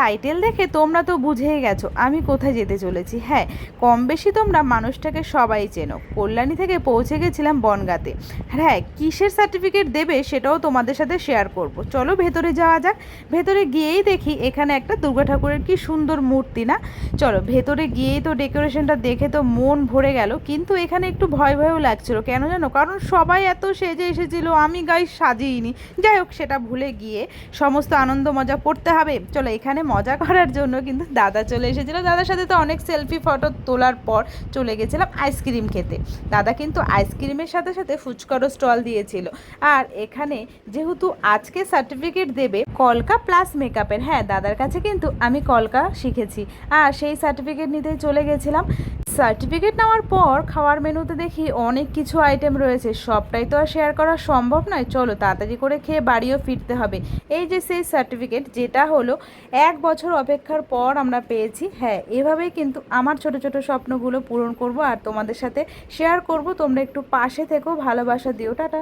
Title দেখে তোমরা তো বুঝেই গেছো, আমি কোথায় যেতে চলেছি। হ্যাঁ কম বেশি তোমরা মানুষটাকে সবাই চেনো। কল্যাণী থেকে পৌঁছে গেছিলাম বনগাতে। হ্যাঁ কিসের সার্টিফিকেট দেবে সেটাও তোমাদের সাথে শেয়ার করব। চলো ভেতরে যাওয়া যাক। ভেতরে গিয়েই দেখি এখানে একটা দুর্গা ঠাকুরের কি সুন্দর মূর্তি না। চলো ভেতরে গিয়েই তো ডেকোরেশনটা দেখে তো মন ভরে গেল। কিন্তু এখানে একটু ভয় ভয়ও লাগছিল। কেন জানো? কারণ সবাই এত সেজে এসেছিল, আমি গাই সাজিইনি। যাই হোক, সেটা ভুলে গিয়ে সমস্ত আনন্দ মজা করতে হবে। চলো এখানে মজা করার জন্য কিন্তু দাদা চলে এসেছিল। দাদার সাথে তো অনেক সেলফি ফটো তোলার পর চলে গেছিলাম আইসক্রিম খেতে। দাদা কিন্তু আইসক্রিমের সাথে সাথে ফুচকারও স্টল দিয়েছিল। আর এখানে যেহেতু আজকে সার্টিফিকেট দেবে কলকা প্লাস মেকআপের হ্যাঁ দাদার কাছে কিন্তু আমি কলকা শিখেছি। আর সেই সার্টিফিকেট নিতেই চলে গেছিলাম। সার্টিফিকেট নেওয়ার পর খাওয়ার মেনুতে দেখি অনেক কিছু আইটেম রয়েছে। সবটাই তো আর শেয়ার করা সম্ভব নয়। চলো তাড়াতাড়ি করে খেয়ে বাড়িও ফিরতে হবে। এই যে সেই সার্টিফিকেট যেটা হলো এক বছর অপেক্ষার পর আমরা পেয়েছি। হ্যাঁ এভাবেই কিন্তু আমার ছোট ছোট স্বপ্নগুলো পূরণ করব আর তোমাদের সাথে শেয়ার করব। তোমরা একটু পাশে থেকেও ভালোবাসা দিও। টাটা।